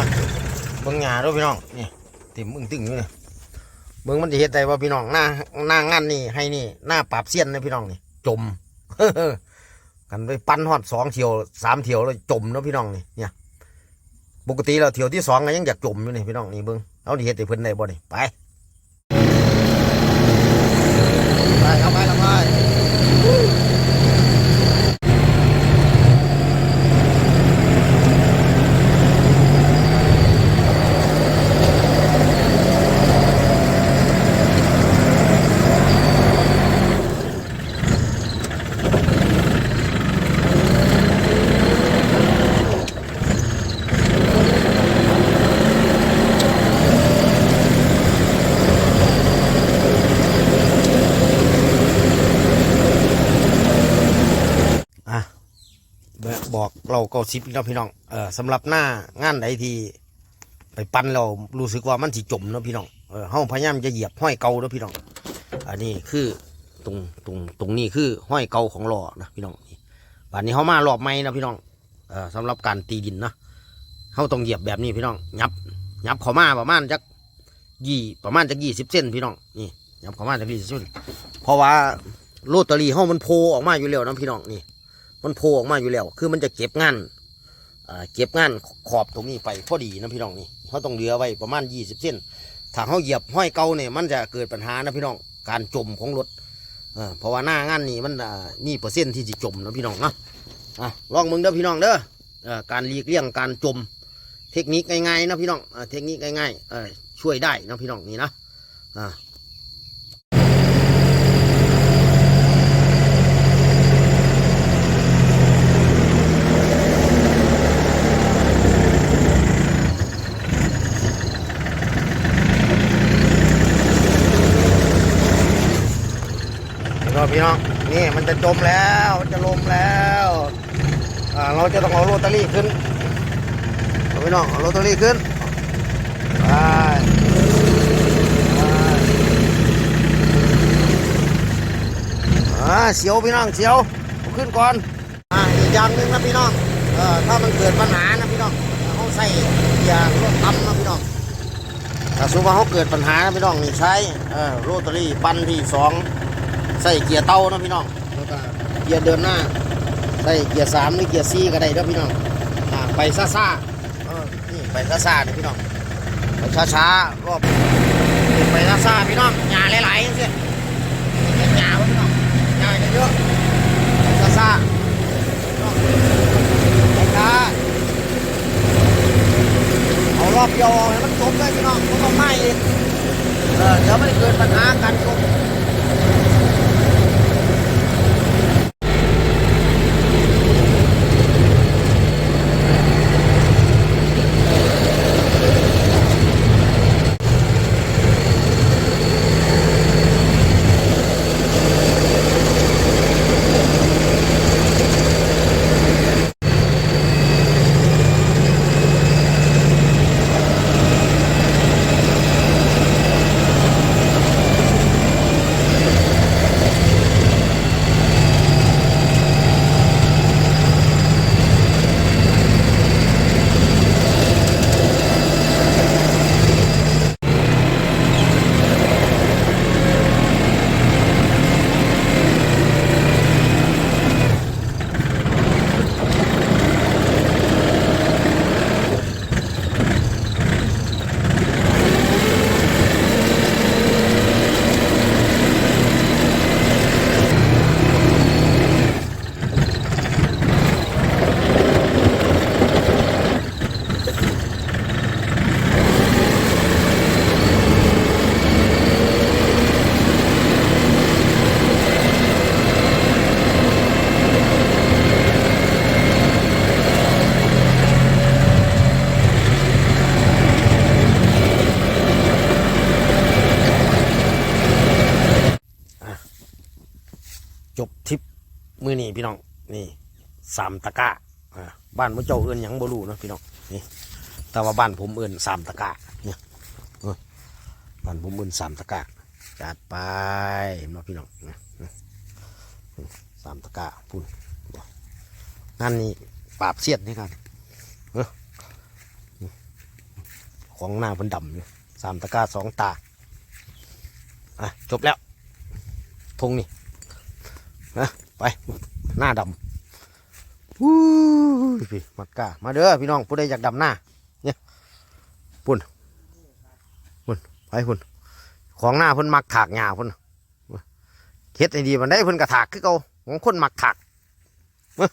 ะเบิ่งหญ้าด้วยพี่น้องนี่ติ่มอึ้งตึงอยู่เลยเบิ่งมันจะเห็นใจว่าพี่น้องหน้าหน้างานนี่ให้นี่หน้าปราบเสี้ยนนะพี่น้องนี่จมกันไปปั้นหอดสองเที่ยวสามเที่ยวแล้วจมเนาะพี่น้องนี่เนี่ยปกติเราเที่ยวที่สองก็ยังอยากจมอยู่นี่พี่น้องนี่เบิ่งเอาดิเห็ดให้เพิ่นได้บ่นี่ไปเข้าไปเข้าไป อะแบอกเราเก้าสิบแล้วพี่น้องเออสำหรับหน้างานใดที่ไปปั้นเรารู้สึกว่ามันสิจมนะพี่น้องเออเฮาพยายามจะเหยียบห้อยเก่านะพี่น้อง อันนี้คือตรงตรงตรงนี้คือห้อยเก่าของหล้อนะพี่น้องนี่ป่านนี้เฮามารอบใหม่นะพี่น้องเออสำหรับการตีดินนะเฮาต้องเหยียบแบบนี้พี่น้องยับยับเข้ามาประมาณจักยี่ประมาณจักยี่สิบเซนพี่น้องนี่ยับเข้ามาจักยี่สิบเซนเพราะว่าโรตารี่เฮามันโผล่ออกมาอยู่แล้วนะพี่น้องนี่ มันโผล่ออกมาอยู่แล้ว คือมันจะเก็บงานเก็บงานขอบตรงนี้ไปพอดีนะพี่น้องนี่เขาต้องเหลือไว้ประมาณยี่สิบเส้นถ้าเขาเหยียบห้อยเก่าเนี่ยมันจะเกิดปัญหานะพี่น้องการจมของรถเพราะว่าหน้างานนี่มันมีเปอร์เซ็นต์ที่จะจมนะพี่น้องนะลองมึงเด้อพี่น้องเด้อการหลีกเลี่ยงการจมเทคนิคง่ายๆนะพี่น้องเทคนิคง่ายๆช่วยได้นะพี่น้องนี่นะ พี่น้องนี่มันจะจมแล้วจะลมแล้วเราจะต้องเอาโรตารี่ขึ้นพี่น้องเอาโรตารี่ขึ้นไปอ่าเสียวพี่น้องเสียวขึ้นก่อนอ่าอีกอย่างหนึ่งนะพี่น้องเออถ้ามันเกิดปัญหานะพี่น้องเขาใส่ยร์รถต่ำนะพี่น้องถ้าสมมติว่าเขาเกิดปัญหานะพี่น้องนี่ใช้เออโรตารี่ปันที่สอง ใส่เกียร์เต้านะพี่น้องแล้วก็เกียร์เดินหน้า ใส่เกียร์สามหรือเกียร์สี่ก็ได้เด้อพี่น้องอ่าไปซ่าซ่านี่ไปซ่าซ่าๆนี่พี่น้องไปช้าช้ารอบไปซ่าซ่าพี่น้องหญ้าหลายๆสิเห็นหญ้าพี่น้องหญ้าเยอะๆไปซ่าซ่าไปช้าเอารอบเดียวให้มันจบเลยพี่น้องไม่ต้องไหม้เออเดี๋ยวไมันเกิดปัญหากา จบทริปมือนี่พี่น้องนี่สามตะกร้าบ้านมุเจ้าเอื้นยังบ่รู้เนาะพี่น้องนี่แต่ว่าบ้านผมเอื้นสามตะกร้าเนี่ยบ้านผมเอื้นสามตะกร้าจัดไปเนาะพี่น้องนะสามตะกร้าพุ่นนั่นนี่ปราบเสียดนี่ครับของหน้าเพิ่นดำอยู่สามตะก้าสองตา อะ จบแล้ว ทงนี่ นะไปหน้าดำวู้พี่มัดกามาเด้อพี่น้องผู้ใดอยากดำหน้าเนี่ยพุ่นพุ่นไปพุ่นของหน้าพุ่นมักถากหญ้าพุ่นเฮ็ดให้ดีมันได้พุ่นกระถากคือเก่าของคนมักถากเอ้อ